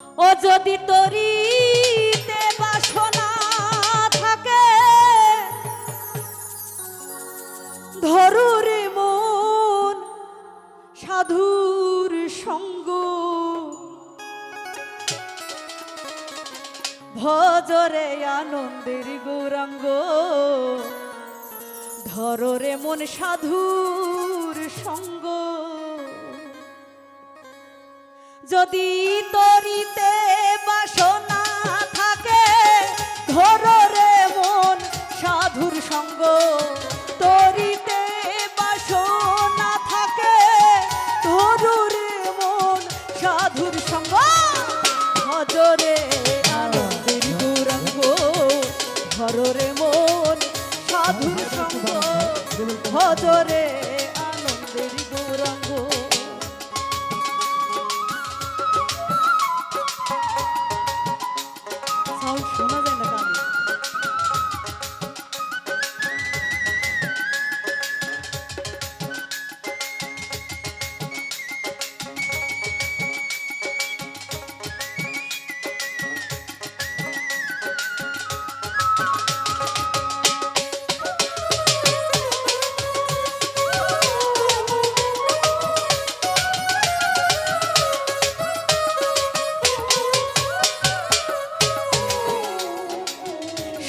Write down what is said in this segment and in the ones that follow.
ও যদি তরিতে বাসনা থাকে, ধরুরে মন সাধুর সঙ্গ। ভজরে আনন্দের গৌরাঙ্গ, ধররে মন সাধুর সঙ্গ। যদি তরিতে বাসনা থাকে ধররে মন সাধুর সঙ্গ। তরিতে বাসনা থাকে ধরুরে মন সাধুর সঙ্গ। ভজরে আনন্দের গৌরাঙ্গ ধররে মন সাধুর সঙ্গ। ভজরে আনন্দের গৌরাঙ্গ 얼마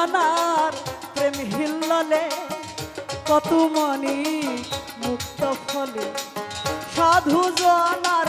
জনার প্রেম হিল্ললে কত মনি মুক্ত ফলে সাধু জনার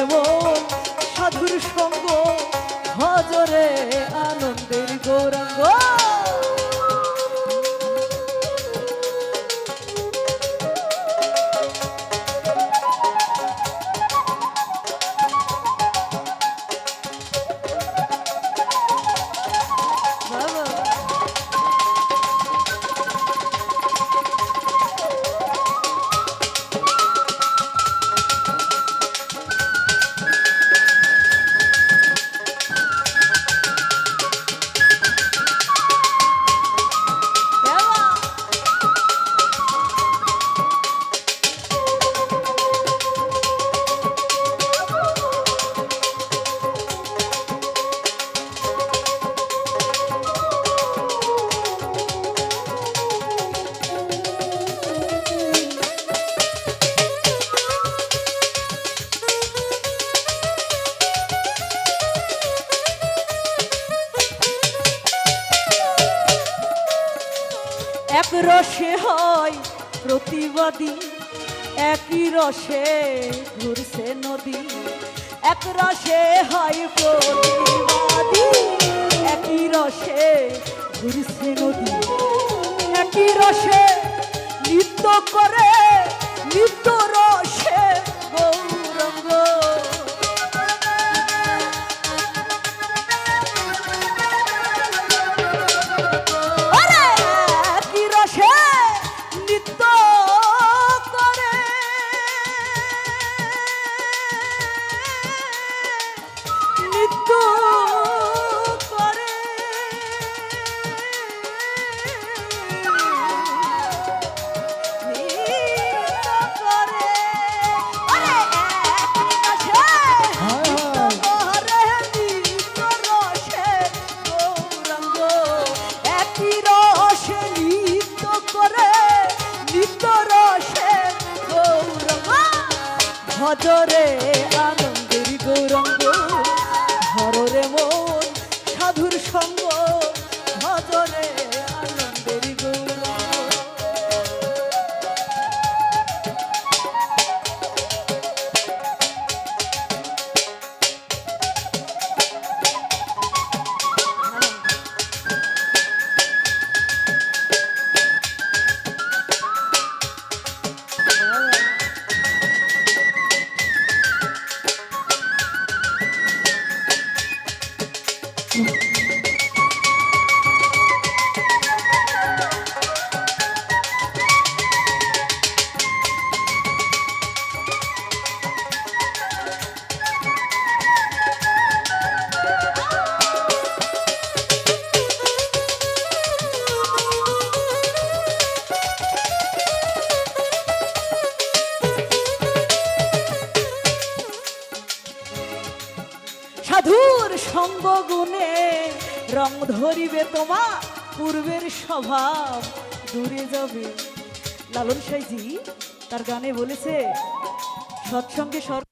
ধররে রসে হয় প্রতিবাদী। একই রসে ঘুরছে নদী। এক রসে হয় প্রতিবাদী। একই রসে ঘুরছে নদী। একই রসে নৃত্য করে, নৃত্য রসে গৌরঙ্গ। সাধুর সঙ্গ গুণে রং ধরিবে তোমার, পূর্বের স্বভাব দূরে যাবে। লালন সাইজি তার গানে বলেছে, সৎসঙ্গে সর